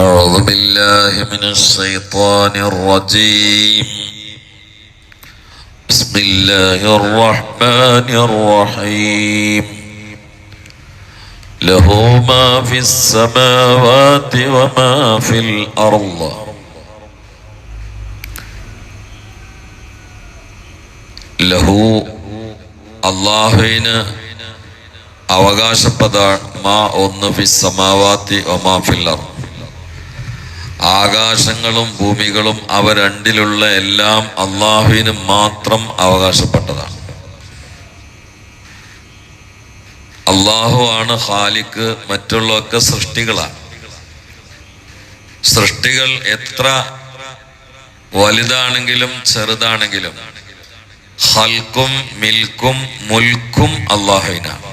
أعوذ بالله من الشيطان الرجيم بسم الله الرحمن الرحيم له ما في السماوات وما في الأرض له അള്ളാഹുവിന് അവകാശപ്പെട്ട മാ ഒന്ന് ഫി സമാവാത്തി ഒമാ ഫില്ലർ ആകാശങ്ങളും ഭൂമികളും അവ രണ്ടിലുള്ള എല്ലാം അള്ളാഹുവിന് മാത്രം അവകാശപ്പെട്ടതാണ്. അള്ളാഹു ആണ് ഹാലിക്ക് മറ്റുള്ളതൊക്കെ സൃഷ്ടികളാണ്. സൃഷ്ടികൾ എത്ര വലുതാണെങ്കിലും ചെറുതാണെങ്കിലും ഹൽക്കും മിൽക്കും മുൽക്കും അള്ളാഹുവിനാണ്.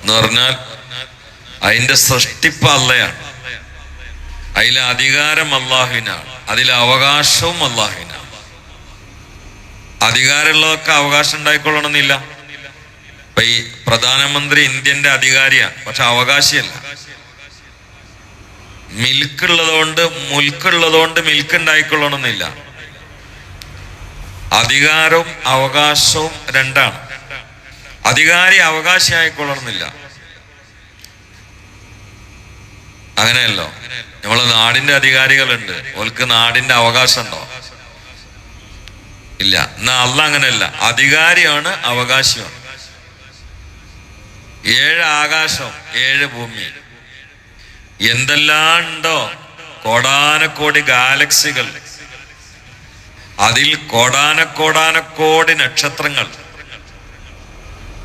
എന്ന് പറഞ്ഞാൽ അതിന്റെ സൃഷ്ടിപ്പ് അല്ലയാണ് അതിലെ അധികാരം അള്ളാഹുവിനാണ്. അതിലെ അവകാശവും അള്ളാഹുവിനാണ്. അധികാരമുള്ളതൊക്കെ അവകാശം ഉണ്ടായിക്കൊള്ളണമെന്നില്ല. ഇപ്പൊ ഈ പ്രധാനമന്ത്രി ഇന്ത്യന്റെ അധികാരിയാണ്. പക്ഷെ അവകാശിയല്ല. മിൽക്ക് ഉള്ളതുകൊണ്ട് മുൽക്കുള്ളതുകൊണ്ട് മിൽക്ക് ഉണ്ടായിക്കൊള്ളണമെന്നില്ല. അധികാരവും അവകാശവും രണ്ടാണ്. അധികാരി അവകാശിയായിക്കൊള്ളണമെന്നില്ല. അങ്ങനെയല്ലോ. നമ്മളെ നാടിന്റെ അധികാരികളുണ്ട്. ഓൽക്ക് നാടിന്റെ അവകാശം ഉണ്ടോ ഇല്ല. എന്നാ അല്ല അങ്ങനെയല്ല. അധികാരിയാണ് അവകാശിയാണ് ഏഴ് ആകാശം ഏഴ് ഭൂമി. എന്തെല്ലാം ഉണ്ടോ കോടാനക്കോടി ഗാലക്സികൾ. അതിൽ കോടാനക്കോടാനക്കോടി നക്ഷത്രങ്ങൾ.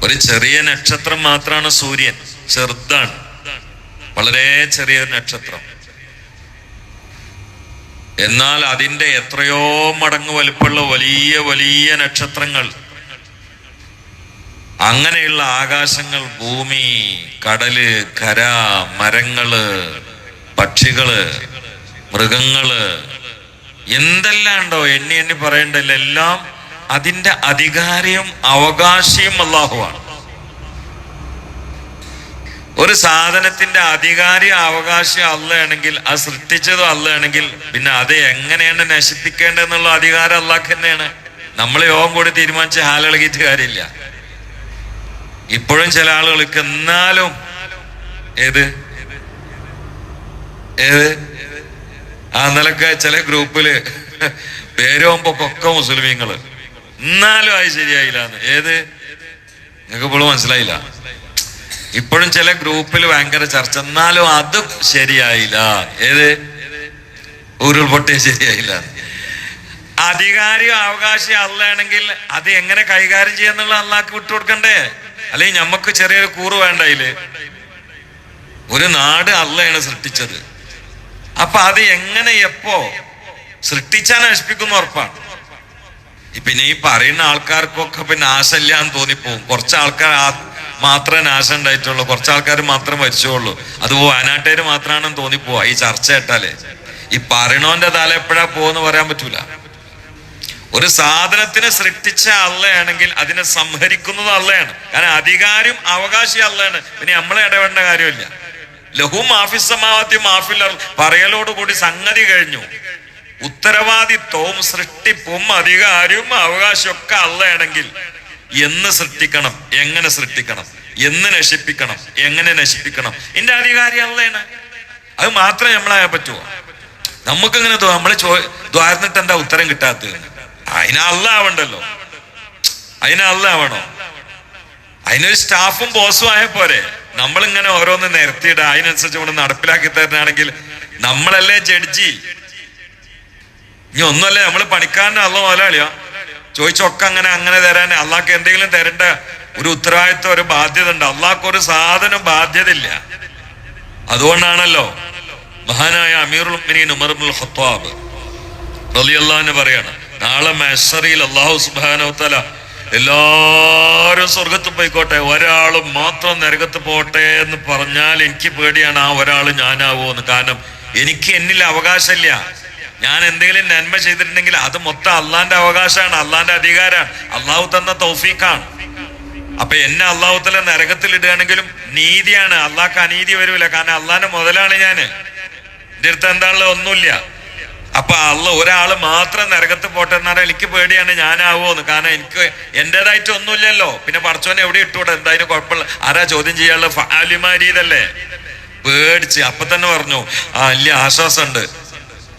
ഒരു ചെറിയ നക്ഷത്രം മാത്രമാണ് സൂര്യൻ. ചെറുതാണ്. വളരെ ചെറിയ നക്ഷത്രം. എന്നാൽ അതിന്റെ എത്രയോ മടങ്ങ് വലുപ്പമുള്ള വലിയ വലിയ നക്ഷത്രങ്ങൾ. അങ്ങനെയുള്ള ആകാശങ്ങൾ ഭൂമി കടൽ കര മരങ്ങൾ പക്ഷികൾ മൃഗങ്ങൾ എന്തെല്ലാം ഉണ്ടോ എണ്ണി എണ്ണി പറയേണ്ടതിലെല്ലാം അതിന്റെ അധികാരിയും അവകാശിയും അള്ളാഹുവാണ് ഒരു സാധനത്തിന്റെ അധികാരി അവകാശം അല്ലയാണെങ്കിൽ അത് സൃഷ്ടിച്ചതും അല്ലയാണെങ്കിൽ പിന്നെ അത് എങ്ങനെയാണ് നശിപ്പിക്കേണ്ടതെന്നുള്ള അധികാരം അല്ലാക്ക് തന്നെയാണ്. നമ്മൾ യോഗം കൂടി തീരുമാനിച്ച് ഹാലിളകിയിട്ട് കാര്യമില്ല. ഇപ്പോഴും ചില ആളുകൾക്ക് എന്നാലും ഏത്? ഏത്? ആ നിലയ്ക്ക് ചില ഗ്രൂപ്പിൽ പേരോമ്പൊക്കെ മുസ്ലിമീങ്ങൾ. എന്നാലും അത് ശരിയായില്ല ഏത്? നിങ്ങൾക്ക് ഇപ്പോഴും മനസ്സിലായില്ല. ഇപ്പോഴും ചില ഗ്രൂപ്പിൽ ഭയങ്കര ചർച്ച. എന്നാലും അതും ശരിയായില്ല. ഏത്? ഉരുൾപൊട്ടിയ ശരിയായില്ല. അധികാരിയോ അവകാശി അല്ലാണെങ്കിൽ അത് എങ്ങനെ കൈകാര്യം ചെയ്യാന്നുള്ള വിട്ടു വിട്ടുകൊടുക്കണ്ടേ? അല്ലെങ്കിൽ ഞമ്മക്ക് ചെറിയൊരു കൂറ് വേണ്ട അതിൽ. ഒരു നാട് അല്ലയാണ് സൃഷ്ടിച്ചത്. അപ്പൊ അത് എങ്ങനെ എപ്പോ സൃഷ്ടിച്ചാൽ നശിപ്പിക്കുന്ന ഉറപ്പാണ്. പിന്നെ ഈ പറയുന്ന ആൾക്കാർക്കൊക്കെ പിന്നെ ആശല്യാന്ന് തോന്നിപ്പോവും. കുറച്ച് ആൾക്കാർ മാത്രമേ നാശം ഉണ്ടായിട്ടുള്ളൂ. കുറച്ച് ആൾക്കാർ മാത്രം മരിച്ചുള്ളൂ അത് വയനാട്ടുകാർ മാത്രമാണെന്ന് തോന്നിപ്പോവാ. ഈ ചർച്ച കേട്ടാലേ ഈ പറയണോന്റെ തല എപ്പോഴാ പോവെന്ന് പറയാൻ പറ്റൂല. ഒരു സാധനത്തിനെ സൃഷ്ടിച്ച അള്ളയാണെങ്കിൽ അതിനെ സംഹരിക്കുന്നത് അള്ളയാണ്. കാരണം അധികാരം അവകാശി അള്ളയാണ്. പിന്നെ നമ്മളെ ഇടപെടേണ്ട കാര്യമില്ല. ലഹു മാഫിസമാവത്തി മാഫിൽ പറയലോടുകൂടി സംഗതി കഴിഞ്ഞു. ഉത്തരവാദിത്വവും സൃഷ്ടിപ്പും അധികാരവും അവകാശവും ഒക്കെ അള്ളയാണെങ്കിൽ എന്ന് സൃഷ്ടിക്കണം എങ്ങനെ സൃഷ്ടിക്കണം എന്ന് നശിപ്പിക്കണം എങ്ങനെ നശിപ്പിക്കണം. എന്റെ അധികാരി അള്ളയാണ്. അത് മാത്രമേ നമ്മളായ പറ്റുമോ നമുക്കിങ്ങനെ നമ്മളെ ചോ ദ്വാരന്നിട്ട് എന്താ ഉത്തരം കിട്ടാത്തത്? അതിന് അല്ലാവണ്ടല്ലോ അതിന് അല്ലാവണോ അതിനൊരു സ്റ്റാഫും ബോസും ആയ പോരെ. നമ്മളിങ്ങനെ ഓരോന്ന് നിരത്തിയിട അതിനനുസരിച്ച് ഇവിടെ നടപ്പിലാക്കി തരുന്നതാണെങ്കിൽ നമ്മളല്ലേ ജഡ്ജി. ഇനി ഒന്നുമല്ലേ നമ്മൾ പണിക്കാരനെ അല്ല മുതലാളിയോ? ചോദിച്ചൊക്കെ അങ്ങനെ അങ്ങനെ തരാൻ അള്ളാഹ്ക്ക് എന്തെങ്കിലും തരേണ്ട. ഒരു ഉത്തരവാദിത്വം ഒരു ബാധ്യത ഉണ്ട് അള്ളാഹ്ക്ക് ഒരു സാധനം ബാധ്യത ഇല്ല അതുകൊണ്ടാണല്ലോ മഹാനായ അമീറുൽ ഉമ്മനീൻ ഖത്താബ് റളിയല്ലാഹു പറയാണ് നാളെ മെഷറിയിൽ അള്ളാഹു സുബാനോത്തല എല്ലാരും സ്വർഗത്ത് പോയിക്കോട്ടെ ഒരാളും മാത്രം നരകത്ത് പോട്ടെ എന്ന് പറഞ്ഞാൽ എനിക്ക് പേടിയാണ് ആ ഒരാൾ ഞാനാവോന്ന് കാരണം എനിക്ക് എന്നിൽ അവകാശമില്ല. ഞാൻ എന്തെങ്കിലും നന്മ ചെയ്തിട്ടുണ്ടെങ്കിൽ അത് മൊത്തം അള്ളാന്റെ അവകാശമാണ് അള്ളാന്റെ അധികാരമാണ്. അള്ളാഹു തന്ന തൗഫീഖാണ്. അപ്പൊ എന്നെ അള്ളാഹുത്തല നരകത്തിൽ ഇടുകയാണെങ്കിലും നീതിയാണ്. അള്ളാഹ്ക്ക് അനീതി വരൂല. കാരണം അള്ളാന്റെ മുതലാണ് ഞാൻ എന്റെ അടുത്ത് എന്താണല്ലോ ഒന്നുമില്ല. അപ്പൊ അള്ള ഒരാൾ മാത്രം നരകത്ത് പോട്ടെ എന്നാൽ എനിക്ക് പേടിയാണ്. ഞാനാവോന്ന് കാരണം എനിക്ക് എന്റേതായിട്ട് ഒന്നുമില്ലല്ലോ. പിന്നെ പടച്ചോനെ എവിടെ ഇട്ടുകൂടെ എന്തായാലും കുഴപ്പമില്ല. ആരാ ചോദ്യം ചെയ്യാനുള്ള ഫാലിമാരീതല്ലേ പേടിച്ച്. അപ്പൊ തന്നെ പറഞ്ഞു. ആ വലിയ ആശ്വാസമുണ്ട്.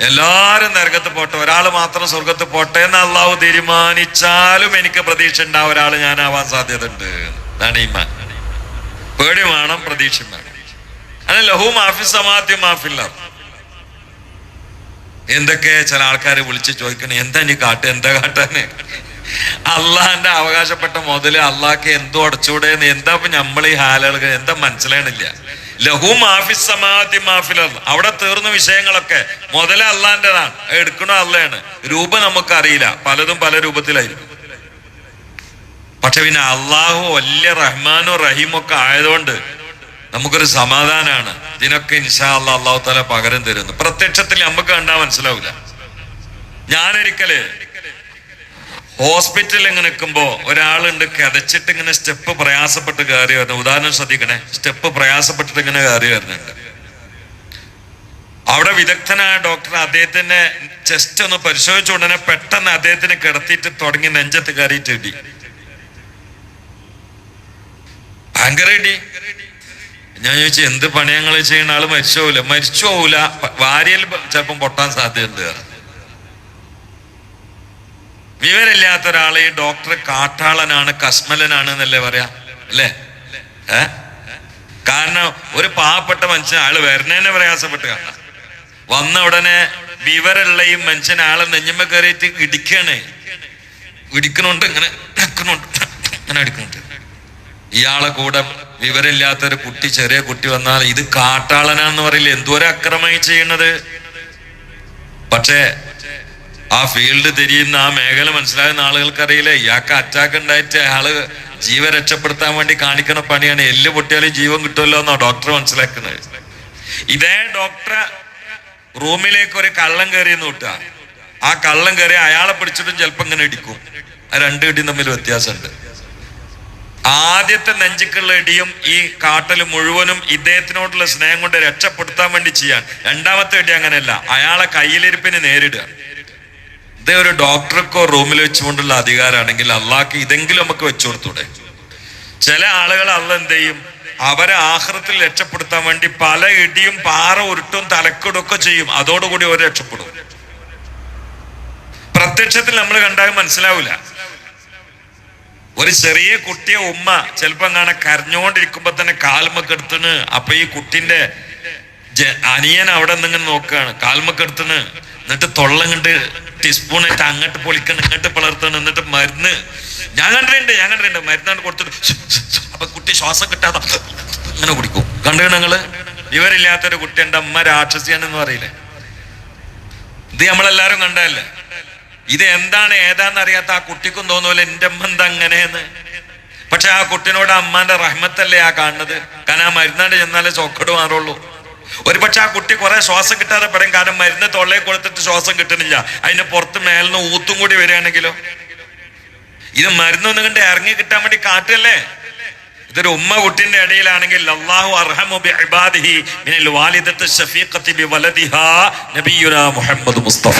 എല്ലാരും നരകത്ത് പോട്ടെ. ഒരാൾ മാത്രം സ്വർഗത്ത് പോട്ടെ എന്ന് അള്ളാഹു തീരുമാനിച്ചാലും എനിക്ക് പ്രതീക്ഷ ഉണ്ടാവും ഒരാൾ ഞാനാവാൻ സാധ്യത ഉണ്ട് ഈമാൻ. പേടി വേണം പ്രതീക്ഷ മാഫി മാഫില്ല. എന്തൊക്കെ ചില ആൾക്കാർ വിളിച്ച് ചോദിക്കണേ എന്താ നീ കാട്ട്? എന്താ കാട്ടാന്? അള്ളാഹന്റെ അവകാശപ്പെട്ട മുതൽ അള്ളാഹ്ക്ക് എന്തോ അടച്ചൂടെ എന്താ ഇപ്പൊ നമ്മൾ ഈ ഹാലുകൾ എന്താ മനസ്സിലാണില്ല മാഫിൽ അവിടെ തീർന്ന വിഷയങ്ങളൊക്കെ മുതലേ അള്ളാന്റെതാണ്. എടുക്കണോ അള്ളയാണ്? രൂപം നമുക്കറിയില്ല. പലതും പല രൂപത്തിലായിരിക്കും. പക്ഷെ പിന്നെ അള്ളാഹു വലിയ റഹ്മാനും റഹീമൊക്കെ ആയതുകൊണ്ട് നമുക്കൊരു സമാധാനമാണ് ഇതിനൊക്കെ ഇൻഷാ അള്ളാഹ് അള്ളാഹു തല പകരം തരുന്നു. പ്രത്യക്ഷത്തിൽ നമുക്ക് കണ്ടാ മനസ്സിലാവില്ല ഞാനൊരിക്കൽ ഹോസ്പിറ്റലിൽ ഇങ്ങനെ നിൽക്കുമ്പോ ഒരാളുണ്ട് കതച്ചിട്ട് ഇങ്ങനെ സ്റ്റെപ്പ് പ്രയാസപ്പെട്ട് കയറി വരുന്നു. ഉദാഹരണം ശ്രദ്ധിക്കണേ. സ്റ്റെപ്പ് പ്രയാസപ്പെട്ടിട്ട് ഇങ്ങനെ കയറി വരുന്നുണ്ട്. അവിടെ വിദഗ്ധനായ ഡോക്ടർ അദ്ദേഹത്തിന്റെ ചെസ്റ്റ് ഒന്ന് പരിശോധിച്ച ഉടനെ പെട്ടെന്ന് അദ്ദേഹത്തിന് കിടത്തിയിട്ട് തുടങ്ങി നെഞ്ചത്ത് കയറിയിട്ട് ഇടി. ഭയങ്കര ഇടി. ഞാൻ ചോദിച്ചു എന്ത് പണിയങ്ങൾ ചെയ്യുന്ന ആൾ മരിച്ചു പോവില്ല മരിച്ചു വാരിയൽ ചിലപ്പം പൊട്ടാൻ സാധ്യതയുണ്ട്. വിവരമില്ലാത്ത ഒരാളെ ഡോക്ടർ കാട്ടാളനാണ് കസ്മലനാണ് എന്നല്ലേ പറയാ? അല്ലേ? ഏ? കാരണം ഒരു പാവപ്പെട്ട മനുഷ്യൻ ആൾ വരണേനെ പ്രയാസപ്പെട്ട് കാണാം വന്ന ഉടനെ വിവരമുള്ള ഈ മനുഷ്യൻ ആളെ നെഞ്ഞമ്മ കയറിയിട്ട് ഇടിക്കണേ. ഇടിക്കണുണ്ട് ഇങ്ങനെ ഇങ്ങനെ അടിക്കണുണ്ട്. ഇയാളെ കൂടെ വിവരമില്ലാത്ത ഒരു കുട്ടി ചെറിയ കുട്ടി വന്നാൽ ഇത് കാട്ടാളനാന്ന് പറയില്ല? എന്തോരം അക്രമമായി ചെയ്യണത് പക്ഷേ ആ ഫീൽഡ് തിരിയുന്ന ആ മേഖല മനസ്സിലാകുന്ന ആളുകൾക്കറിയില്ല? ഇയാൾക്ക് അറ്റാക്ക് ഉണ്ടായിട്ട് അയാൾ ജീവൻ രക്ഷപ്പെടുത്താൻ വേണ്ടി കാണിക്കുന്ന പണിയാണ്. എല്ല് പൊട്ടിയാലും ജീവൻ കിട്ടുമല്ലോ എന്നാ ഡോക്ടർ മനസ്സിലാക്കുന്നത്. ഇതേ ഡോക്ടർ റൂമിലേക്ക് ഒരു കള്ളം കയറി നോട്ട ആ കള്ളം കയറി അയാളെ പിടിച്ചിട്ടും ചിലപ്പോ ഇങ്ങനെ ഇടിക്കും. ആ രണ്ട് ഇടിയും തമ്മിൽ വ്യത്യാസമുണ്ട്. ആദ്യത്തെ നെഞ്ചിക്കുള്ള ഇടിയും ഈ കാട്ടൽ മുഴുവനും ഇദ്ദേഹത്തിനോടുള്ള സ്നേഹം കൊണ്ട് രക്ഷപ്പെടുത്താൻ വേണ്ടി ചെയ്യാൻ. രണ്ടാമത്തെ ഇടി അങ്ങനെയല്ല. അയാളെ കയ്യിലിരിപ്പിന് നേരിടുക. ഇതേ ഒരു ഡോക്ടർക്കോ റൂമിൽ വെച്ചുകൊണ്ടുള്ള അധികാരമാണെങ്കിൽ അള്ളാഹ്ക്ക് ഇതെങ്കിലും നമുക്ക് വെച്ചു കൊടുത്തൂടെ? ചില ആളുകൾ അള്ള എന്ത് ചെയ്യും? അവരെ ആഹ്റത്തിൽ രക്ഷപ്പെടുത്താൻ വേണ്ടി പല ഇടിയും പാറ ഉരുട്ടും തലക്കിടൊക്കെ ചെയ്യും. അതോടുകൂടി അവർ രക്ഷപ്പെടും. പ്രത്യക്ഷത്തിൽ നമ്മൾ കണ്ടാൽ മനസ്സിലാവില്ല ഒരു ചെറിയ കുട്ടിയെ ഉമ്മ ചിലപ്പം കാണാൻ കരഞ്ഞുകൊണ്ടിരിക്കുമ്പോ തന്നെ കാൽമക്കെടുത്തണ് അപ്പൊ ഈ കുട്ടിന്റെ അനിയൻ അവിടെ നിന്നിങ്ങനെ നോക്കുകയാണ് കാൽമക്കെടുത്തണ് എന്നിട്ട് തൊള്ളം കണ്ട് ടീസ്പൂൺ ആയിട്ട് അങ്ങോട്ട് പൊളിക്കണം ഇങ്ങോട്ട് പിളർത്തണം എന്നിട്ട് മരുന്ന്. ഞാൻ കണ്ടിട്ടുണ്ട് ഞാൻ കണ്ടിട്ടുണ്ട്. മരുന്നാണ് കൊടുത്തിട്ട് അപ്പൊ കുട്ടി ശ്വാസം കിട്ടാതെ അങ്ങനെ കുടിക്കും. കണ്ടു ഞങ്ങൾ ഇവരില്ലാത്തൊരു കുട്ടി എന്റെ അമ്മ രാക്ഷസിയാണെന്ന് പറയില്ലേ? ഇത് നമ്മളെല്ലാരും കണ്ടതല്ലേ? ഇത് എന്താണ് ഏതാന്ന് അറിയാത്ത ആ കുട്ടിക്കും തോന്നൂല എന്റെ അമ്മ എന്താ അങ്ങനെയെന്ന്. പക്ഷെ ആ കുട്ടിനോട് അമ്മാന്റെ റഹ്മത്തല്ലേ ആ കാണുന്നത്? കാരണം ആ മരുന്നാണ്ട് ചെന്നാലേ ചോക്കട് മാറുള്ളൂ. ഒരു പക്ഷെ ആ കുട്ടി കുറെ ശ്വാസം കിട്ടാതെ പറയും കാരണം മരുന്ന് തൊള്ളയെ കൊടുത്തിട്ട് ശ്വാസം കിട്ടുന്നില്ല. അതിന് പുറത്ത് മേലിന്ന് ഊത്തും കൂടി വരികയാണെങ്കിലോ? ഇത് മരുന്നൊന്നും കണ്ട് ഇറങ്ങി കിട്ടാൻ വേണ്ടി കാട്ടല്ലേ ഇതൊരു ഉമ്മ കുട്ടിന്റെ ഇടയിലാണെങ്കിൽ അല്ലാഹു അർഹമു മിനൽ ബിവലദിഹാ നബിയുനാ മുസ്തഫ.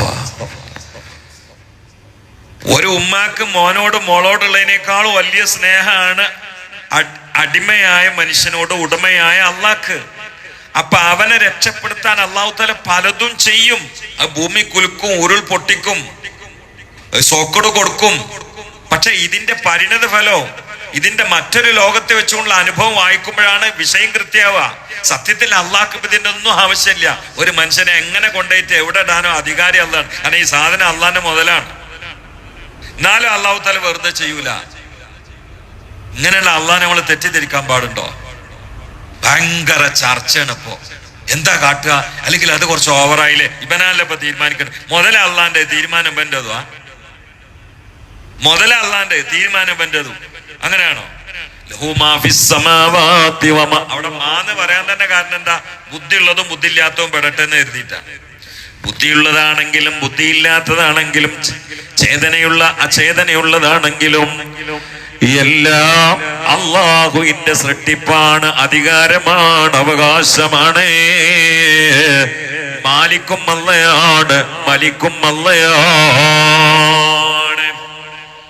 ഒരു ഉമ്മാക്ക് മോനോട് മോളോടുള്ളതിനേക്കാൾ വലിയ സ്നേഹമാണ് അടിമയായ മനുഷ്യനോട് ഉടമയായ അള്ളാഹ്ക്ക്. അപ്പൊ അവനെ രക്ഷപ്പെടുത്താൻ അള്ളാഹു തല പലതും ചെയ്യും. അത് ഭൂമി കുലുക്കും ഉരുൾ പൊട്ടിക്കും സോക്കട് കൊടുക്കും. പക്ഷെ ഇതിന്റെ പരിണത ഫലോ ഇതിന്റെ മറ്റൊരു ലോകത്തെ വെച്ചുകൊണ്ടുള്ള അനുഭവം വായിക്കുമ്പോഴാണ് വിഷയം കൃത്യമാവുക. സത്യത്തിൽ അള്ളാഹ്ക്ക് ഇതിന്റെ ഒന്നും ആവശ്യമില്ല. ഒരു മനുഷ്യനെ എങ്ങനെ കൊണ്ടുപോയിട്ട് എവിടെ ഇടാനോ അധികാരി അള്ളാണ് കാരണം ഈ സാധനം അള്ളാന്റെ മുതലാണ്. എന്നാലും അള്ളാഹു തല വെറുതെ ചെയ്യൂല. ഇങ്ങനെയുള്ള അള്ളാഹ് നമ്മൾ തെറ്റിദ്ധരിക്കാൻ പാടുണ്ടോ? ഭയങ്കര ചർച്ചയാണ് ഇപ്പോ. എന്താ കാട്ടുക? അല്ലെങ്കിൽ അത് കുറച്ച് ഓവറായില്ലേ ഇവനല്ല ഇപ്പൊ തീരുമാനിക്കണം മുതല അള്ളാന്റെ തീരുമാനം എന്റേതുവാ മുതല അള്ളാന്റെ തീരുമാനം എന്റേതും അങ്ങനെയാണോ? അവിടെ മാന്ന് പറയാൻ തന്നെ കാരണം എന്താ? ബുദ്ധി ബുദ്ധിയുള്ളതും ബുദ്ധിയില്ലാത്തതും പെടട്ടെ എന്ന് എഴുതിയിട്ടാ. ബുദ്ധിയുള്ളതാണെങ്കിലും ബുദ്ധിയില്ലാത്തതാണെങ്കിലും ചേതനയുള്ള അചേതനയുള്ളതാണെങ്കിലും എല്ലാം അള്ളാഹുവിന്റെ സൃഷ്ടിപ്പാണ് അധികാരമാണ് അവകാശമാണ്. മാലിക്കും അല്ലയാണ് മലിക്കും അല്ലയാണ്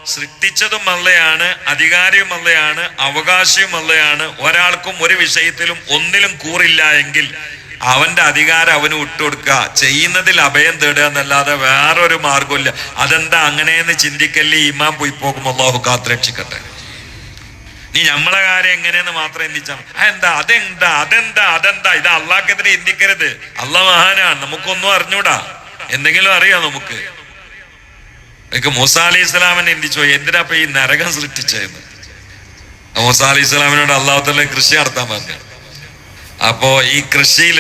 സൃഷ്ടിച്ചതും അല്ലയാണ് അധികാരിയും അല്ലയാണ് അവകാശിയും അല്ലയാണ് ഒരാൾക്കും ഒരു വിഷയത്തിലും ഒന്നിലും കൂറില്ല എങ്കിൽ അവന്റെ അധികാരം അവന് വിട്ടുകൊടുക്കുക. ചെയ്യുന്നതിൽ അഭയം തേടുക എന്നല്ലാതെ വേറൊരു മാർഗമില്ല അതെന്താ അങ്ങനെയെന്ന് ചിന്തിക്കല്ലേ ഇമാം പോയി പോകും. അള്ളാഹു കാത്തുരക്ഷിക്കട്ടെ. നീ നമ്മളെ കാര്യം എങ്ങനെയെന്ന് മാത്രം ചിന്തിച്ചാൽ എന്താ അതെന്താ? അതെന്താ? അതെന്താ? ഇത് അള്ളാഹ്ക്കെതിരെ എന്തിക്കരുത് അള്ളാഹ് മഹാനാണ്. നമുക്കൊന്നും അറിഞ്ഞൂടാ. എന്തെങ്കിലും അറിയാം നമുക്ക്? എനിക്ക് മൂസ അലി ഇസ്ലാമിനെ എന്തിച്ചോ എന്തിനാ ഈ നരകം സൃഷ്ടിച്ചതെന്ന്? മൂസ അലി ഇസ്ലാമിനോട് അള്ളാഹുത്തല്ല കൃഷി നടത്താൻ പറഞ്ഞു അപ്പോ ഈ കൃഷിയിൽ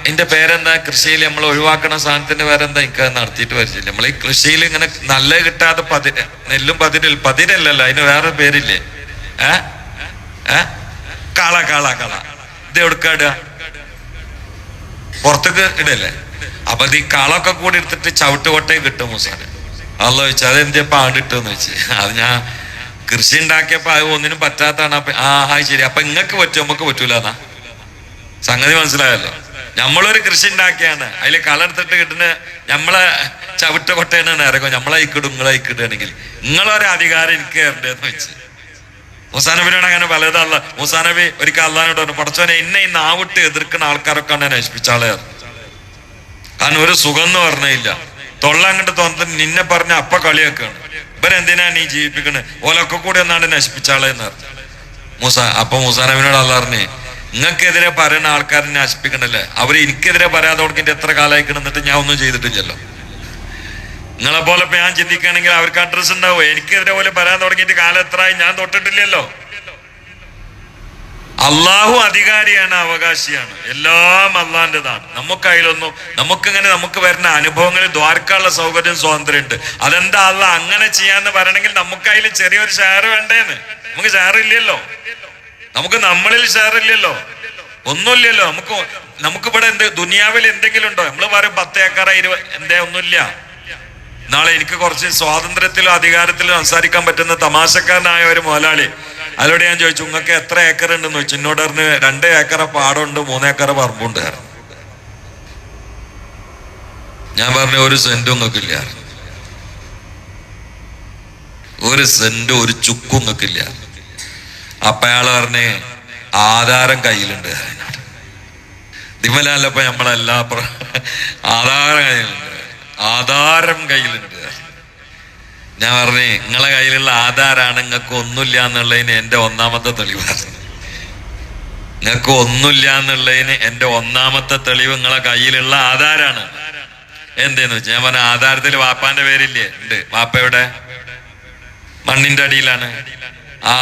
ഇതിന്റെ പേരെന്താ? കൃഷിയിൽ നമ്മൾ ഒഴിവാക്കണ സാധനത്തിന്റെ പേരെന്താ? എനിക്ക് നടത്തിയിട്ട് വരില്ല നമ്മൾ ഈ കൃഷിയിൽ ഇങ്ങനെ നല്ല കിട്ടാതെ പതി നെല്ലും പതിരിൽ പതിരല്ലല്ലോ അതിന് വേറെ പേരില്ലേ? ഏ? ഏ? കള കള കള. ഇത് എവിടുക്കാടുക പുറത്തേക്ക് ഇടല്ലേ? അപ്പൊ ഈ കളൊക്കെ കൂടി എടുത്തിട്ട് ചവിട്ടുകൊട്ടേ കിട്ടും മുസാന് അല്ല ചോദിച്ചു അതെന്താ പാണ്ടിട്ടെന്ന് വെച്ച് അത് ഞാൻ കൃഷി ഉണ്ടാക്കിയപ്പോ അത് ഒന്നിനും പറ്റാത്താണ് ആ ശരി. അപ്പൊ ഇങ്ങക്ക് പറ്റും? നമുക്ക് പറ്റൂല സംഗതി മനസ്സിലായല്ലോ. നമ്മളൊരു കൃഷി ഉണ്ടാക്കിയാണ്. അതിൽ കളെടുത്തിട്ട് കിട്ടുന്ന നമ്മളെ ചവിട്ട കൊട്ടയാണ് ഇറങ്ങും നമ്മളെ ഇക്കിടും നിങ്ങളെ ഇക്കിടുകയാണെങ്കിൽ നിങ്ങളൊരു അധികാരം എനിക്ക് തരണ്ടേന്ന് വെച്ച്. മുസാനബിനോട് അങ്ങനെ പലതല്ല മുസാനബി ഒരിക്കൽ അള്ളഹാനോട് പറഞ്ഞു പടച്ചോനെ എന്നെ ഈ നാവിട്ട് എതിർക്കുന്ന ആൾക്കാരൊക്കെ ആണ് നശിപ്പിച്ചാളെ കാരണം ഒരു സുഖം എന്ന് പറഞ്ഞില്ല. തൊള്ള അങ്ങോട്ട് തോന്നിട്ട് നിന്നെ പറഞ്ഞ അപ്പ കളിയാക്കാണ്. ഇവരെന്തിനാ നീ ജീവിപ്പിക്കണ്? ഓലൊക്കെ കൂടെ എന്ന് പറഞ്ഞു. മൂസ അപ്പൊ മൂസാനബിനോട് അല്ല പറഞ്ഞേ നിങ്ങൾക്കെതിരെ പറയുന്ന ആൾക്കാരെ നശിപ്പിക്കണല്ലേ അവർ എനിക്കെതിരെ പറയാതെ കൊടുക്കിട്ട് എത്ര കാലമായിക്കണം എന്നിട്ട് ഞാൻ ഒന്നും ചെയ്തിട്ടില്ലല്ലോ? നിങ്ങളെ പോലെ ഞാൻ ചിന്തിക്കുകയാണെങ്കിൽ അവർക്ക് അഡ്രസ് ഉണ്ടാവും എനിക്കെതിരെ പോലെ പറയാൻ തുടങ്ങിയിട്ട് കാലം എത്രയായി ഞാൻ തൊട്ടിട്ടില്ലല്ലോ. അള്ളാഹു അധികാരിയാണ് അവകാശിയാണ്. എല്ലാം അള്ളാഹിന്റെതാണ് നമുക്ക് അതിലൊന്നും നമുക്കിങ്ങനെ നമുക്ക് വരുന്ന അനുഭവങ്ങളിൽ ദ്വാരക്കാനുള്ള സൗകര്യം സ്വാതന്ത്ര്യം ഉണ്ട് അതെന്താ അല്ല അങ്ങനെ ചെയ്യാന്ന് പറയണമെങ്കിൽ നമുക്ക് അതിൽ ചെറിയൊരു ഷെയർ വേണ്ടേന്ന്. നമുക്ക് ഷെയർ ഇല്ലല്ലോ. നമുക്ക് നമ്മളിൽ ഷെയർ ഇല്ലല്ലോ. ഒന്നുമില്ലല്ലോ. നമുക്ക് നമുക്കിവിടെ എന്ത് ദുനിയാവിൽ എന്തെങ്കിലും ഉണ്ടോ? നമ്മൾ പറയും പത്ത് ഏക്കറ ഇരുപത് എന്തേ ഒന്നുമില്ല. നാളെ എനിക്ക് കുറച്ച് സ്വാതന്ത്ര്യത്തിലും അധികാരത്തിലും സംസാരിക്കാൻ പറ്റുന്ന തമാശക്കാരനായ ഒരു മുതലാളി. അതിലൂടെ ഞാൻ ചോദിച്ചു നിങ്ങൾക്ക് എത്ര ഏക്കർ ഉണ്ടെന്ന് ചോദിച്ചു? എന്നോട് പറഞ്ഞ് രണ്ട് ഏക്കർ പാടമുണ്ട് മൂന്ന് ഏക്കറ പറമ്പുണ്ട്. ഞാൻ പറഞ്ഞ ഒരു സെന്റും നിങ്ങൾക്കില്ല. ഒരു സെന്റ് ഒരു ചുക്കും നിങ്ങൾക്കില്ല. അപ്പൊ അയാൾ പറഞ്ഞ് ആധാരം കയ്യിലുണ്ട്. ദിമലാലപ്പ നമ്മളെല്ലാ ആധാരം കയ്യിലുണ്ട്. ആധാരം കയ്യിലുണ്ട്. ഞാൻ പറഞ്ഞേ നിങ്ങളെ കയ്യിലുള്ള ആധാരാണ് നിങ്ങൾക്ക് ഒന്നുമില്ല എന്നുള്ളതിന് എന്റെ ഒന്നാമത്തെ തെളിവാണ്. നിങ്ങൾക്ക് ഒന്നുമില്ല എന്നുള്ളതിന് എന്റെ ഒന്നാമത്തെ തെളിവ് നിങ്ങളെ കയ്യിലുള്ള ആധാരാണ്. എന്തേന്ന് വെച്ചാൽ ഞാൻ പറഞ്ഞ ആധാരത്തിൽ വാപ്പാന്റെ പേരില്ലേ? ഉണ്ട്. വാപ്പ എവിടെ? മണ്ണിന്റെ അടിയിലാണ്. ആ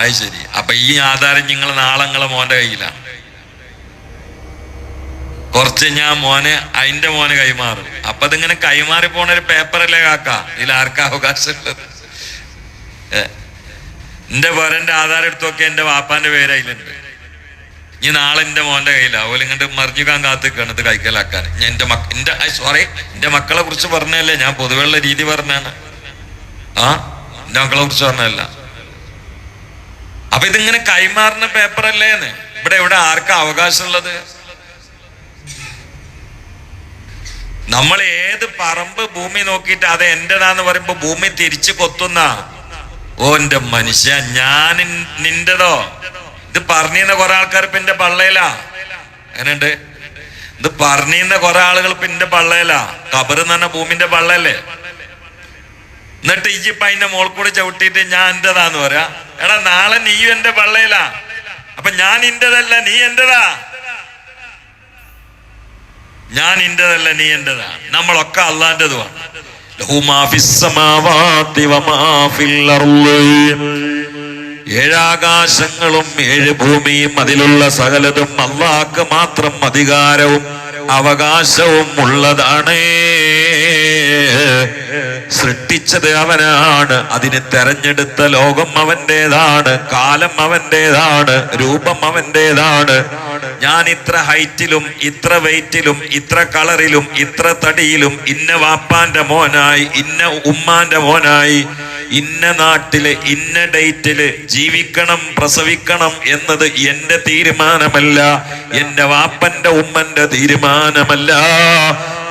അത് ശരി. അപ്പൊ ഈ ആധാരം നിങ്ങൾ നാളെ നിങ്ങളെ മോന്റെ കയ്യിലാണ്. കുറച്ച് ഞാൻ മോനെ അതിന്റെ മോന് കൈമാറും. അപ്പൊ അതിങ്ങനെ കൈമാറി പോണ ഒരു പേപ്പറല്ലേ കാക്ക? ഇതിൽ ആർക്കാ അവകാശമുള്ളത്. എന്റെ പേരന്റെ ആധാരം എടുത്തൊക്കെ എന്റെ വാപ്പാന്റെ പേര് ഇനി നാളെ എന്റെ മോന്റെ കയ്യിലാ. അതുപോലെ ഇങ്ങോട്ട് മറിഞ്ഞുകാൻ കാത്തിക്കാണ് ഇത് കൈക്കലാക്കാൻ. ഞാൻ എന്റെ മക്ക എന്റെ സോറി എന്റെ മക്കളെ കുറിച്ച് പറഞ്ഞല്ലേ ഞാൻ പൊതുവെയുള്ള രീതി പറഞ്ഞാണ് ആ? എന്റെ മക്കളെ കുറിച്ച് പറഞ്ഞല്ല അപ്പൊ ഇതിങ്ങനെ കൈമാറുന്ന പേപ്പറല്ലേന്ന് ഇവിടെ ഇവിടെ ആർക്കാ അവകാശമുള്ളത്? നമ്മൾ ഏത് പറമ്പ് ഭൂമി നോക്കിയിട്ട് അത് എന്റേതാന്ന് പറയുമ്പോ ഭൂമി തിരിച്ചു കൊത്തുന്ന? ഓ എന്റെ മനുഷ്യ ഞാൻ നിന്റെതോ? ഇത് പറഞ്ഞിരുന്ന കുറെ ആൾക്കാർ പിന്നെ പള്ളയിലാ അങ്ങനെയുണ്ട് ഇത് പറഞ്ഞിരുന്ന കുറെ ആളുകൾ പിന്നെ പള്ളയിലാ കബർ എന്ന് പറഞ്ഞ ഭൂമിന്റെ പള്ളയല്ലേ? എന്നിട്ട് ഇജിപ്പ അതിന്റെ മോൾ കൂടെ ചവിട്ടിയിട്ട് ഞാൻ എന്റേതാന്ന് പറയാ. എടാ നാളെ നീയും എന്റെ പള്ളയിലാ അപ്പൊ ഞാൻ ഇന്റേതല്ല നീ എന്റേതാ? ഞാൻ എന്റെതല്ല നീ എന്റെതാണ് നമ്മളൊക്കെ അർൾ. ഏഴാകാശങ്ങളും ഏഴ് ഭൂമിയും അതിലുള്ള സകലതും അള്ളാഹ്ക്ക് മാത്രം അധികാരവും അവകാശവും ഉള്ളതാണ്. സൃഷ്ടിച്ചത് അവനാണ്. അതിനെ തെരഞ്ഞെടുത്ത ലോകം അവന്റേതാണ്. കാലം അവന്റേതാണ്. രൂപം അവന്റേതാണ്. ഞാൻ ഇത്ര ഹൈറ്റിലും ഇത്ര വെയിറ്റിലും ഇത്ര കളറിലും ഇത്ര തടിയിലും ഇന്ന വാപ്പാന്റെ മോനായി ഇന്ന ഉമ്മാന്റെ മോനായി ഇന്ന നാട്ടിൽ ഇന്ന ഡേറ്റിൽ ജീവിക്കണം പ്രസവിക്കണം എന്നത് എന്റെ തീരുമാനമല്ല. എന്റെ വാപ്പന്റെ ഉമ്മന്റെ തീരുമാനമല്ല.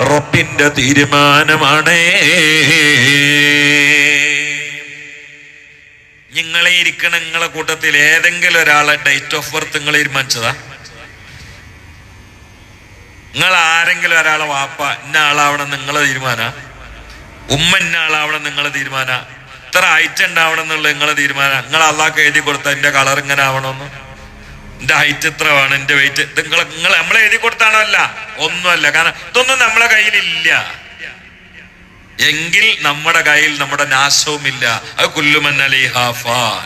റബ്ബിന്റെ തീരുമാനമാണേ. നിങ്ങളെ ഇരിക്കണ നിങ്ങളെ കൂട്ടത്തിൽ ഏതെങ്കിലും ഒരാളെ ഡേറ്റ് ഓഫ് ബർത്ത് നിങ്ങൾ തീരുമാനിച്ചതാ? നിങ്ങൾ ആരെങ്കിലും ഒരാളെ വാപ്പ ഇന്ന ആളാവണം നിങ്ങളെ തീരുമാന? ഉമ്മ ഇന്ന ആളാവണം നിങ്ങളെ തീരുമാന? ഇത്ര ഹൈറ്റ് ഉണ്ടാവണം എന്നുള്ള നിങ്ങളെ തീരുമാനം. നിങ്ങൾ അള്ളാഹ് എഴുതി കൊടുത്ത എന്റെ കളർ ഇങ്ങനെ ആവണമെന്ന് എന്റെ ഹൈറ്റ് ഇത്ര വേണം എന്റെ വെയിറ്റ് ഇത് നിങ്ങൾ നിങ്ങൾ നമ്മളെ എഴുതി കൊടുത്താണോ അല്ല? ഒന്നുമല്ല. കാരണം ഇതൊന്നും നമ്മളെ കയ്യിലില്ല. എങ്കിൽ നമ്മുടെ കയ്യിൽ നമ്മുടെ നാശവുമില്ല. അത് കുല്ലുമൻ അലിഹാഫാൻ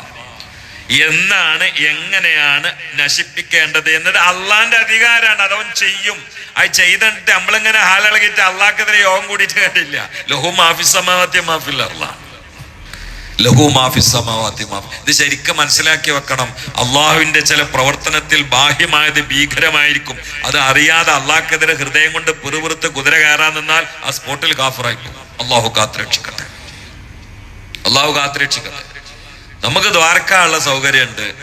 എന്നാണ് എങ്ങനെയാണ് നശിപ്പിക്കേണ്ടത് എന്നത് അള്ളാന്റെ അധികാരമാണ് അതവൻ ചെയ്യും. അത് ചെയ്തിട്ട് നമ്മളിങ്ങനെ ഹാലളകിട്ട് അള്ളാഹ്ക്കെതിരെ യോഗം കൂടിയിട്ട് കാര്യമില്ല. ലഹു മാഫി സമാവാത്യ മാഫില്ല അള്ളാഹ് ലഹു സമാവാത്തി മാഫി. ഇത് ശരിക്കും മനസ്സിലാക്കി വെക്കണം. അള്ളാഹുവിന്റെ ചില പ്രവർത്തനത്തിൽ ബാഹ്യമായത് ഭീകരമായിരിക്കും. അത് അറിയാതെ അള്ളാഹ്ക്കെതിരെ ഹൃദയം കൊണ്ട് പിറുപിറുത്ത് കുതിര കയറാൻ നിന്നാൽ ആ സ്പോട്ടിൽ കാഫറായി പോകും. അള്ളാഹു കാത്തുരക്ഷിക്കട്ടെ. അള്ളാഹു കാത്തുരക്ഷിക്കട്ടെ. നമുക്ക് ദ്വാരക്കാനുള്ള സൗകര്യമുണ്ട്.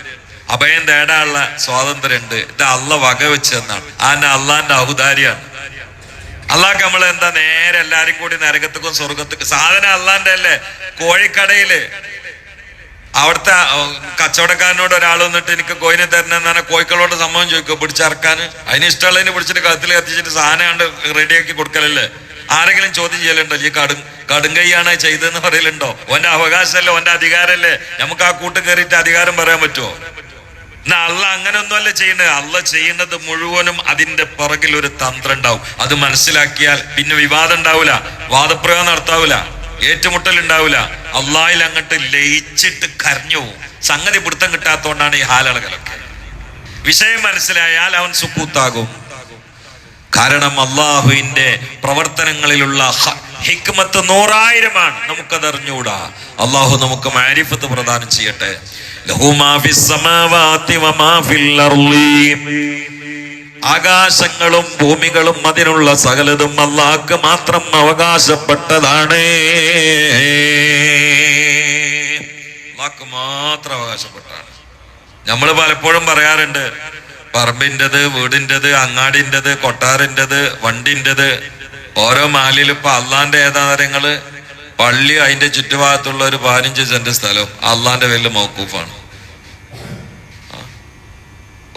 അഭയം തേടാനുള്ള സ്വാതന്ത്ര്യമുണ്ട്. ഇത് അള്ള വകവെച്ച് എന്നാണ് ആന അള്ളാന്റെ ഔദാര്യാണ് അള്ളാഹ് നമ്മൾ എന്താ നേരെ എല്ലാരും കൂടി നരകത്തേക്കും സ്വർഗത്തേക്കും സാധനം അള്ളാന്റെ അല്ലേ? കോഴിക്കടയിൽ. അവിടുത്തെ കച്ചവടക്കാരനോട് ഒരാൾ വന്നിട്ട് എനിക്ക് കോയിനെ തരണെന്നാണ് കോഴിക്കളോട് സംഭവം ചോദിക്കുക പിടിച്ചിറക്കാൻ അതിന് ഇഷ്ടമുള്ളതിന് പിടിച്ചിട്ട് കത്തിൽ കത്തിച്ചിട്ട് സാധനം കണ്ട് റെഡിയാക്കി കൊടുക്കലല്ലേ? ആരെങ്കിലും ചോദ്യം ചെയ്യലുണ്ടോ? ഈ കടും കടുങ്കൈയാണ് ചെയ്തതെന്ന് പറയലുണ്ടോ? ഓന്റെ അവകാശമല്ലേ? ഓന്റെ അധികാരമല്ലേ? നമുക്ക് ആ കൂട്ട് കയറിയിട്ട് അധികാരം പറയാൻ പറ്റുമോ എന്നാ അല്ല അങ്ങനെയൊന്നുമല്ല ചെയ്യുന്നത് അല്ല ചെയ്യുന്നത് മുഴുവനും അതിന്റെ പുറകിൽ ഒരു തന്ത്രം ഉണ്ടാവും. അത് മനസ്സിലാക്കിയാൽ പിന്നെ വിവാദം ഉണ്ടാവില്ല വാദപ്രയോഗം നടത്താവില്ല ഏറ്റുമുട്ടൽ ഉണ്ടാവില്ല അള്ളാഹിൽ അങ്ങോട്ട് ലയിച്ചിട്ട് കരഞ്ഞു സംഗതി പിടുത്തം കിട്ടാത്തോണ്ടാണ് ഈ ഹാലളകളൊക്കെ. വിഷയം മനസ്സിലായാൽ അവൻ സുക്കൂത്താകും. കാരണം അള്ളാഹുവിന്റെ പ്രവർത്തനങ്ങളിലുള്ള ഹിക്മത്ത് നൂറായിരമാണ്. നമുക്കത് അറിഞ്ഞുകൂടാ അള്ളാഹു നമുക്ക് മാരിഫത്ത് പ്രദാനം ചെയ്യട്ടെ. ആകാശങ്ങളും ഭൂമികളും അതിനുള്ള സകലതും അള്ളാഹ്ക്ക് മാത്രം അവകാശപ്പെട്ടതാണ്. അള്ളാഹ്ക്ക് മാത്രം അവകാശപ്പെട്ടതാണ്. നമ്മൾ പലപ്പോഴും പറയാറുണ്ട് പറമ്പിന്റെത് വീടിന്റെത് അങ്ങാടിന്റെത് കൊട്ടാറിന്റെത് വണ്ടിന്റെത് ഓരോ മാലിലും ഇപ്പൊ അള്ളാന്റെ ഏതാരങ്ങൾ പള്ളി അതിന്റെ ചുറ്റുഭാഗത്തുള്ള ഒരു പതിനഞ്ച് സെന്റ് സ്ഥലം അള്ളാന്റെ പേരിൽ മൗക്കൂഫാണ്.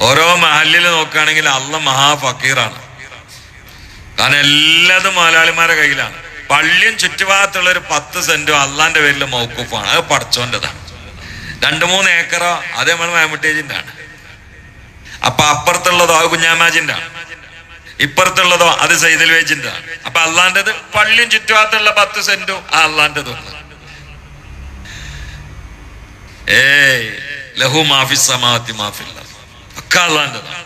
ഓരോ മഹലിൽ നോക്കുകയാണെങ്കിൽ അള്ള മഹാ ഫക്കീറാണ് കാരണം എല്ലാതും മുതലാളിമാരുടെ കയ്യിലാണ്. പള്ളിയും ചുറ്റുഭാഗത്തുള്ള ഒരു പത്ത് സെന്റും അള്ളാന്റെ പേരിൽ മൗക്കൂഫാണ്. അത് പടച്ചോന്റെതാണ് രണ്ട് മൂന്ന് ഏക്കറോ അത് മാമുട്ടേജിന്റെ ആണ് അപ്പൊ അപ്പുറത്തുള്ളതോ അത് ആണ് ഇപ്പുറത്തുള്ളതോ അത് സൈദൽ വേജിന്റെ അപ്പൊ അല്ലാണ്ടത് പള്ളിയും ചുറ്റുഭാഗത്തുള്ള പത്ത് സെന്റും ആ അല്ലാണ്ടത് ഏ ലഹു മാഫി സമാത്തി മാഫില്ല ഒക്കെ അള്ളാന്റെതാണ്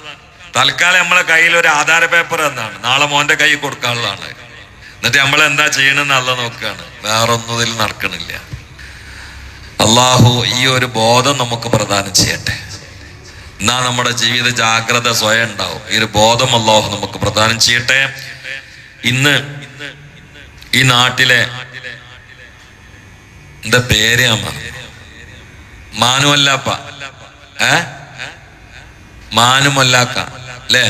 തൽക്കാലം നമ്മളെ കയ്യിൽ ഒരു ആധാര പേപ്പർ എന്നാണ് നാളെ മോന്റെ കൈ കൊടുക്കാനുള്ളതാണ് എന്നിട്ട് നമ്മൾ എന്താ ചെയ്യണമെന്ന് അല്ല നോക്കുകയാണ് വേറൊന്നതിൽ നടക്കണില്ല. അള്ളാഹു ഈ ഒരു ബോധം നമുക്ക് പ്രദാനം ചെയ്യട്ടെ. എന്നാ നമ്മുടെ ജീവിത ജാഗ്രത സ്വയം ഉണ്ടാവും. ഈ ഒരു ബോധം അല്ലാഹു നമുക്ക് പ്രദാനം ചെയ്യട്ടെ. ഇന്ന് ഈ നാട്ടിലെ എന്താ പേര് മാനുവല്ലാപ്പ ഏ? മാനുമല്ലാക്ക അല്ലേ?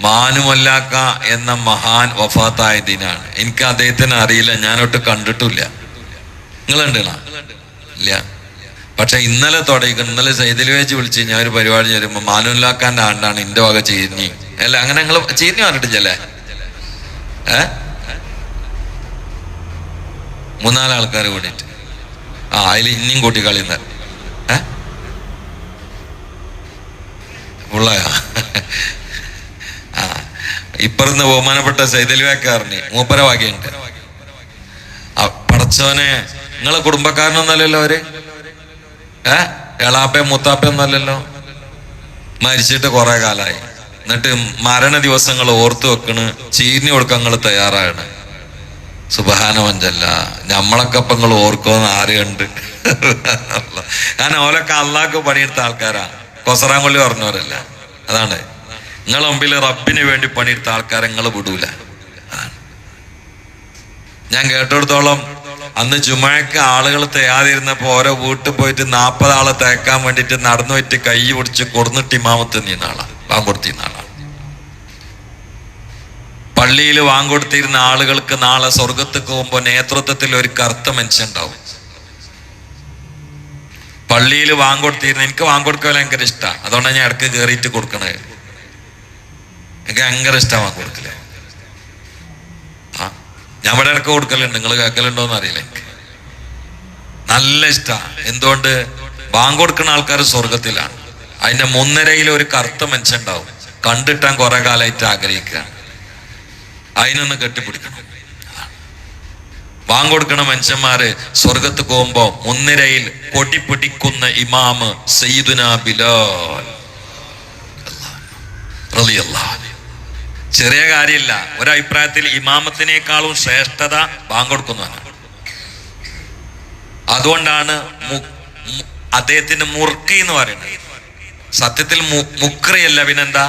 മാനുമല്ലാക്ക എന്ന മഹാൻ വഫാത്തായ ദിനാണ്. എനിക്ക് അദ്ദേഹത്തിന് അറിയില്ല. ഞാനൊട്ട് കണ്ടിട്ടില്ല. നിങ്ങൾ കണ്ടില്ല ഇല്ല. പക്ഷെ ഇന്നലെ തുടങ്ങി ഇന്നലെ സൈതലി വെച്ച് വിളിച്ച് ഞാൻ ഒരു പരിപാടി ചേരുമ്പോ മാനുല്ലാക്കാന്റെ ആണ്ടാണ് എന്റെ വക ചീരിഞ്ഞി അല്ല അങ്ങനെ ഞങ്ങൾ ചീർഞ്ഞി പറഞ്ഞിട്ടില്ലേ ഏ? മൂന്നാൽ കൂടിയിട്ട്. ആ അതിൽ ഇനിയും കൂട്ടി കളിയുന്ന. ഉള്ളയാ? ആ ഇപ്പറന്ന് ബഹുമാനപ്പെട്ട സൈതലിവാക്കാറിന് മൂപ്പര ഭാഗ്യമുണ്ട് ആ പടച്ചവനെ നിങ്ങളെ കുടുംബക്കാരനൊന്നല്ലല്ലോ അവർ? ഏ? എളാപ്പ മുത്താപ്പ ഒന്നല്ലല്ലോ മരിച്ചിട്ട് കുറെ കാലായി. എന്നിട്ട് മരണ ദിവസങ്ങൾ ഓർത്തു വെക്കണ് ചീഞ്ഞു നിങ്ങൾ തയ്യാറാണ്. സുബഹാനവഞ്ചല്ല ഞമ്മളൊക്കെ ഇപ്പൊ നിങ്ങൾ ഓർക്കുമെന്ന് ആരെയുണ്ട് കാരണം ഓലൊക്കെ അള്ളാക്ക് പണിയെടുത്ത ആൾക്കാരാ. കൊസറാങ്കൊള്ളി പറഞ്ഞവരല്ല. അതാണ്. നിങ്ങളെ മുമ്പിൽ റബ്ബിന് വേണ്ടി പണിയെടുത്ത ആൾക്കാരെ നിങ്ങൾ വിടൂല. ഞാൻ കേട്ടിടത്തോളം അന്ന് ജുമാക്ക് ആളുകൾ തയ്യാറിരുന്നപ്പോ ഓരോ വീട്ടിൽ പോയിട്ട് നാൽപ്പത് ആളെ തേക്കാൻ വേണ്ടിട്ട് നടന്നു പോയിട്ട് കൈ പിടിച്ച് കൊടുന്നിട്ട് ഇമാമത്ത് നിന്ന ആളാണ് വാങ്കൊടുത്തിരുന്ന ആളാണ് പള്ളിയിൽ വാങ്കൊടുത്തിരുന്ന ആളുകൾക്ക് നാളെ സ്വർഗത്തേക്ക് പോകുമ്പോൾ നേതൃത്വത്തിൽ ഒരു കറുത്ത മനുഷ്യൻ ഉണ്ടാവും. പള്ളിയിൽ വാങ്കൊടുത്തിരുന്ന എനിക്ക് വാങ്കൊടുക്കാൻ ഭയങ്കര ഇഷ്ടമാണ് അതുകൊണ്ടാണ് ഞാൻ ഇടയ്ക്ക് കയറിയിട്ട് കൊടുക്കണത്. എനിക്ക് ഭയങ്കര ഇഷ്ടമാണ് വാങ്കൊടുക്കൽ ആ ഞാൻ ഇവിടെ ഇടയ്ക്ക് കൊടുക്കലുണ്ട്. നിങ്ങൾ കേൾക്കലുണ്ടോന്ന് അറിയില്ലേ നല്ല ഇഷ്ടമാണ് എന്തുകൊണ്ട്? ബാങ്ക് കൊടുക്കുന്ന ആൾക്കാർ സ്വർഗത്തിലാണ് അതിന്റെ മുൻനിരയിൽ ഒരു കറുത്ത മനുഷ്യൻ ഉണ്ടാവും. കണ്ടിട്ടാൻ കുറെ കാലമായിട്ട് ആഗ്രഹിക്കുകയാണ് അതിനൊന്ന് കെട്ടിപ്പിടിക്കണം. ബാങ്ക് കൊടുക്കണ മനുഷ്യന്മാര് സ്വർഗത്ത് പോകുമ്പോ മുൻനിരയിൽ കൊടിപിടിക്കുന്ന ഇമാമ് സയ്യിദുന ബിലാൽ. റളിയല്ലാഹു. ചെറിയ കാര്യമില്ല. ഒരഭിപ്രായത്തിൽ ഇമാമത്തിനേക്കാളും ശ്രേഷ്ഠത ബാങ്ക് കൊടുക്കുന്നതാണ് അതുകൊണ്ടാണ് അദ്ദേഹത്തിന്റെ മുർക്കി എന്ന് പറയുന്നത്. സത്യത്തിൽ മുക്രിയല്ല പിന്നെന്താ?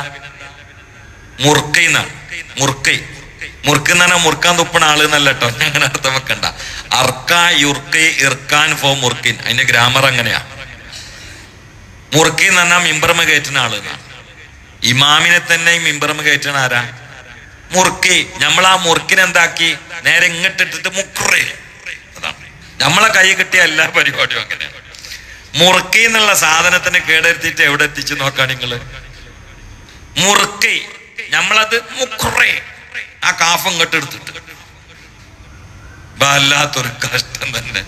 മുർക്കി എന്നാണ്. മുർക്കി. മുർക്ക് എന്ന് പറഞ്ഞാൽ മുറുക്കാൻ തുപ്പണ ആൾ എന്നല്ല കേട്ടോ അങ്ങനെ അർത്ഥം വെക്കണ്ട. അർക്ക യുർക്കി ഇർക്കാൻ ഫോ മുർക്കിൻ. അതിന്റെ ഗ്രാമർ അങ്ങനെയാ. മുറുക്കി എന്ന് പറഞ്ഞാൽ മിമ്പർമ കയറ്റുന്ന ആൾ എന്നാണ്. ഇമാമിനെ തന്നെ ഈ മിമ്പർമ കയറ്റണ ആരാ? മുറുക്കി. നമ്മൾ ആ മുറുക്കിനെന്താക്കി നേരെ ഇങ്ങോട്ടിട്ടിട്ട് മുക്കുറേ. അതാണ് നമ്മളെ കൈ കിട്ടിയ എല്ലാ പരിപാടിയും അങ്ങനെ. മുറുക്കി എന്നുള്ള സാധനത്തിന് കേടെടുത്തിട്ട് എവിടെ എത്തിച്ചു നോക്കാ നിങ്ങൾ? മുറുക്കി. നമ്മളത് മുക്കുറേ. ആ കാഫ് ഇങ്ങോട്ട് എടുത്തിട്ട്. വല്ലാത്തൊരു കഷ്ടം തന്നെ.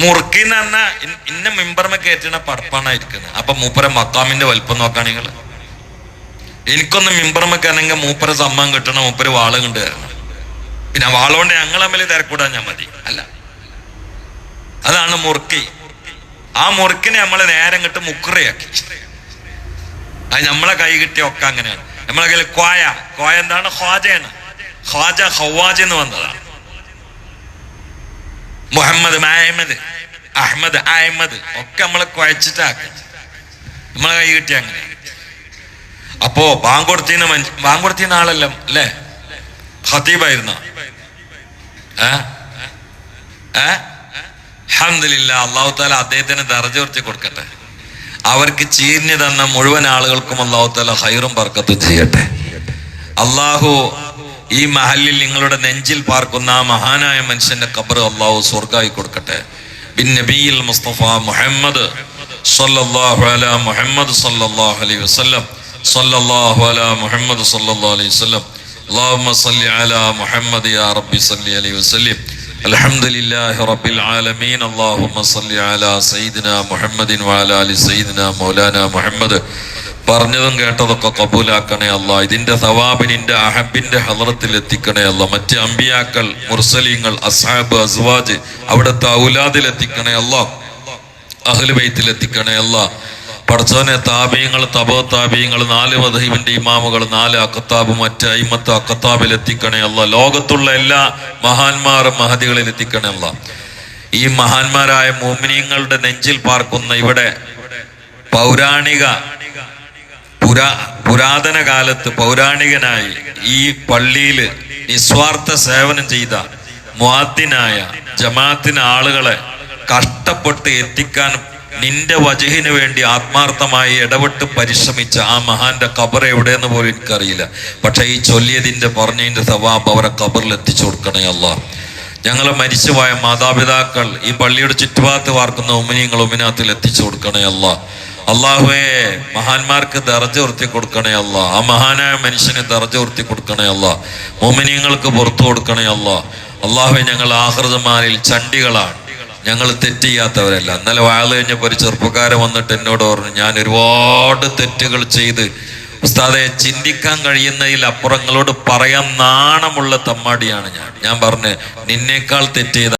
മുറുക്കി എന്ന് പറഞ്ഞാൽ ഇന്ന മിമ്പർമ കയറ്റണ പടപ്പാണായിരിക്കുന്നത് അപ്പൊ മൂപ്പര മക്കാമിന്റെ വലിപ്പം നോക്കാണ് എനിക്കൊന്ന് മിമ്പറമ്മക്കാണെങ്കിൽ മൂപ്പര സമ്മാൻ കിട്ടണം മൂപ്പര് വാൾ കൊണ്ട് തരണം. പിന്നെ വാളുകൊണ്ട് ഞങ്ങൾ തമ്മിൽ തിരക്കൂടാൻ ഞാൻ മതി. അല്ല. അതാണ് മുറുക്കി. ആ മുറുക്കിനെ നമ്മൾ നേരം കിട്ട് മുക്കുറയാക്കി. അത് നമ്മളെ കൈ കിട്ടിയ ഒക്കെ അങ്ങനെയാണ്. നമ്മളെ കയ്യിൽ കോയ കോയ എന്താണ്? ഖ്വാജയാണ്. ഖ്വാജ ഖവാജ് എന്ന് വന്നതാണ്. മുഹമ്മദ് അഹമ്മദ് അഹമ്മദ് അഹമ്മദ് ഒക്കെ നമ്മളെ കുഴച്ചിട്ടാക്കി. നമ്മളെ കൈ കിട്ടിയ അങ്ങനെ. അപ്പോ ബാങ്കൊടുത്തിന് ബാങ്കൊടുത്തിന് ആളല്ല അല്ലേ? ഹതീബായിരുന്ന അഹമ്മദില്ല അള്ളാഹു താല അദ്ദേഹത്തിന് ദർജ ഉയർത്തി കൊടുക്കട്ടെ. അവർക്ക് ചീരിഞ്ഞു തന്ന മുഴുവൻ ആളുകൾക്കും അള്ളാഹു താല ഹൈറും ബർക്കത്തും ചെയ്യട്ടെ. അള്ളാഹു ഈ മഹലിൽ നിങ്ങളുടെ നെഞ്ചിൽ പാർക്കുന്ന ആ മഹാനായ മനുഷ്യന്റെ കബർ അള്ളാഹു സ്വർഗായി കൊടുക്കട്ടെ. ബിൻ നബിയിൽ മുസ്തഫ മുഹമ്മദ് സല്ലല്ലാഹു അലാ മുഹമ്മദ് സല്ലല്ലാഹു അലൈഹി വസല്ലം സല്ലല്ലാഹു അലാ മുഹമ്മദ് സല്ലല്ലാഹു അലൈഹി വസല്ലം اللهم صل على محمد يا ربي صل عليه وسلم الحمد لله رب العالمين اللهم صل على سيدنا محمد وعلى ال سيدنا مولانا محمد പറഞ്ഞതും കേട്ടതൊക്കെ കബൂലാക്കണേ അല്ല ഇതിന്റെ സവാബിനിന്റെ അഹബിന്റെ ഹലറത്തിൽ എത്തിക്കണേ അല്ല മറ്റ് അമ്പിയാക്കൾ മുർസലിങ്ങൾ അസാബ് അസ്വാജ് അവിടുത്തെ ഔലാദിൽ എത്തിക്കണേ അല്ല അഹ്ലു ബൈത്തിൽ എത്തിക്കണേ അല്ല പടച്ചോനെ താപീയങ്ങൾ തപോ താപീയങ്ങൾ നാല് മധീബിന്റെ ഇമാമുകൾ നാല് അക്കത്താബ് മറ്റ് അയിമത്ത് അക്കത്താബിൽ എത്തിക്കണേ അല്ല. ലോകത്തുള്ള എല്ലാ മഹാന്മാരും മഹതികളിൽ എത്തിക്കണേ അല്ല. ഈ മഹാന്മാരായ മോമിനിയങ്ങളുടെ നെഞ്ചിൽ പാർക്കുന്ന ഇവിടെ പൗരാണിക പുരാ പുരാതന കാലത്ത് പൗരാണികനായി ഈ പള്ളിയിൽ നിസ്വാർത്ഥ സേവനം ചെയ്ത മുഅത്തിനായ ജമാഅത്തിന് ആളുകളെ കഷ്ടപ്പെട്ട് എത്തിക്കാൻ നിന്റെ വജഹിന് വേണ്ടി ആത്മാർത്ഥമായി ഇടപെട്ട് പരിശ്രമിച്ച ആ മഹാന്റെ കബർ എവിടെയെന്ന് പോലും എനിക്കറിയില്ല. പക്ഷെ ഈ ചൊല്ലിയതിന്റെ പറഞ്ഞതിന്റെ സവാബ് അവരെ കബറിൽ എത്തിച്ചു കൊടുക്കണേ അല്ല ഞങ്ങളെ മരിച്ചുപോയ മാതാപിതാക്കൾ ഈ പള്ളിയുടെ ചുറ്റുഭാഗത്ത് വാർക്കുന്ന ഉമിനിയങ്ങൾ ഉമിനാത്തിൽ എത്തിച്ചു കൊടുക്കണേ അല്ല അള്ളാഹുവേ മഹാന്മാർക്ക് ദർജ ഉയർത്തി കൊടുക്കണേ അല്ല ആ മഹാനായ മനുഷ്യന് ദർജ ഉയർത്തി കൊടുക്കണേ അല്ല മോമിനിയങ്ങൾക്ക് പുറത്തു കൊടുക്കണേ അല്ല അള്ളാഹുവെ ഞങ്ങൾ ആഹൃതമാരിൽ ചണ്ടികളാണ്. ഞങ്ങൾ തെറ്റ് ചെയ്യാത്തവരല്ല ഇന്നലെ വാഴ കഴിഞ്ഞപ്പോൾ ഒരു ചെറുപ്പക്കാരൻ വന്നിട്ട് എന്നോട് പറഞ്ഞു ഞാൻ ഒരുപാട് തെറ്റുകൾ ചെയ്ത് ഉസ്താദെ ചിന്തിക്കാൻ കഴിയുന്നതിൽ അപ്പുറങ്ങളോട് പറയാൻ നാണമുള്ള തമ്മാടിയാണ് ഞാൻ. ഞാൻ പറഞ്ഞു നിന്നേക്കാൾ തെറ്റ് ചെയ്ത